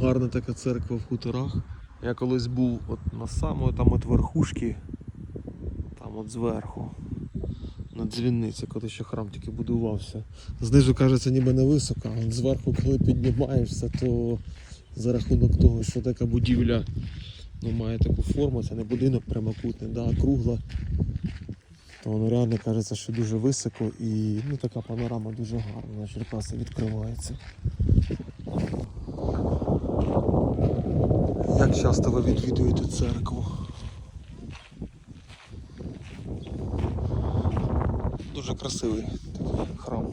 Гарна така церква в хуторах. Я колись був от на самої там от верхушки, там от зверху, на дзвіниці, коли ще храм тільки будувався. Знизу кажеться ніби не високо, а зверху, коли піднімаєшся, то за рахунок того, що така будівля ну, має таку форму, це не будинок прямокутний, да, а кругла. То воно реально кажеться, що дуже високо і ну, така панорама дуже гарна на Черкаси відкривається. як часто ви відвідуєте церкву. Дуже красивий такий храм.